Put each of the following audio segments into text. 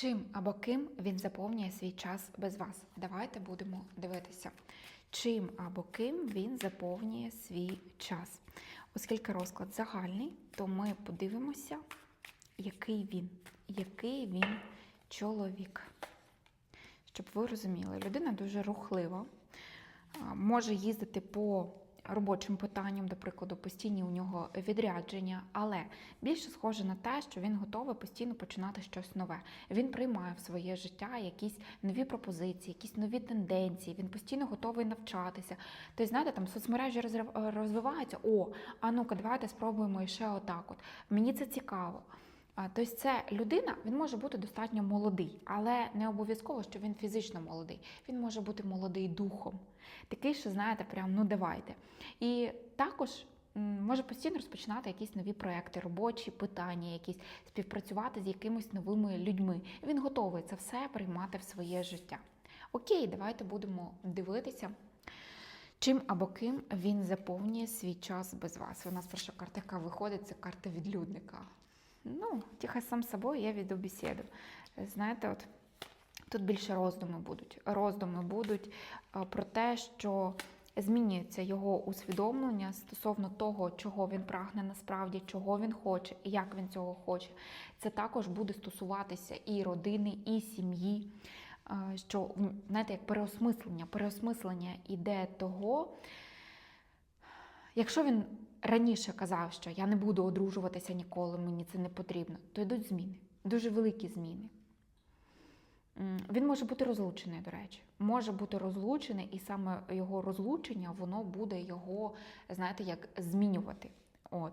Чим або ким він заповнює свій час без вас? Давайте будемо дивитися. Чим або ким він заповнює свій час. Оскільки розклад загальний, то ми подивимося, який він, який він чоловік. Щоб ви розуміли, людина дуже рухлива, може їздити по робочим питанням, до прикладу, постійні у нього відрядження, але більше схоже на те, що він готовий постійно починати щось нове. Він приймає в своє життя якісь нові пропозиції, якісь нові тенденції. Він постійно готовий навчатися. Тобто, знаєте, там соцмережі розрив- розвиваються. О, а ну-ка, давайте спробуємо ще отак. От мені це цікаво. Тобто це людина, він може бути достатньо молодий, але не обов'язково, що він фізично молодий. Він може бути молодий духом. Такий, що знаєте, прям ну давайте. І також може постійно розпочинати якісь нові проекти, робочі питання, якісь співпрацювати з якимись новими людьми. Він готовий це все приймати в своє життя. Окей, давайте будемо дивитися. Чим або ким він заповнює свій час без вас? У нас перша карта, яка виходить, це карта відлюдника. Ну, тихо сам собою я веду бесіду. Знаєте, от тут більше роздуми будуть. Роздуми будуть е, про те, що змінюється його усвідомлення стосовно того, чого він прагне насправді, чого він хоче і як він цього хоче. Це також буде стосуватися і родини, і сім'ї. е, Що знаєте, як переосмислення, переосмислення іде того, Якщо він раніше казав, що я не буду одружуватися ніколи, мені це не потрібно, то йдуть зміни, дуже великі зміни. Він може бути розлучений, до речі, може бути розлучений, і саме його розлучення воно буде його, знаєте, як змінювати. От.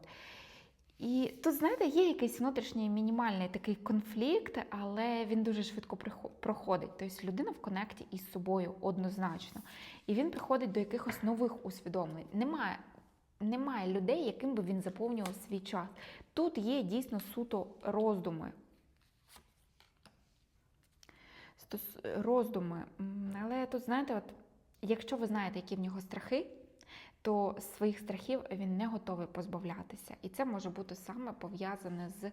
І тут, знаєте, є якийсь внутрішній мінімальний такий конфлікт, але він дуже швидко проходить. Тобто людина в конекті із собою однозначно. І він приходить до якихось нових усвідомлень. Немає, немає людей, яким би він заповнював свій час. Тут є дійсно суто роздуми. Роздуми. Але тут, знаєте, от, якщо ви знаєте, які в нього страхи, то своїх страхів він не готовий позбавлятися. І це може бути саме пов'язане з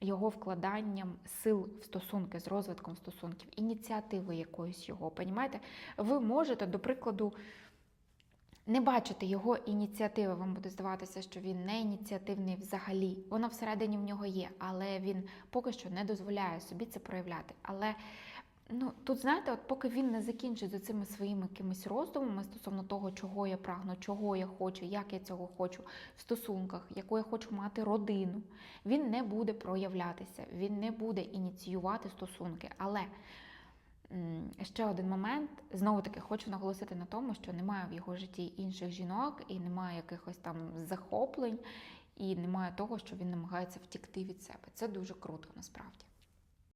його вкладанням сил в стосунки, з розвитком стосунків, ініціативи якоїсь його. Понімаєте? Ви можете, до прикладу, не бачити його ініціативи. Вам буде здаватися, що він не ініціативний взагалі. Воно всередині в нього є, але він поки що не дозволяє собі це проявляти. Але ну тут знаєте, от поки він не закінчить за цими своїми якимись роздумами стосовно того, чого я прагну, чого я хочу, як я цього хочу в стосунках, яку я хочу мати родину, він не буде проявлятися, він не буде ініціювати стосунки. Але ще один момент, знову таки хочу наголосити на тому, що немає в його житті інших жінок, і немає якихось там захоплень, і немає того, що він намагається втікти від себе. Це дуже круто насправді.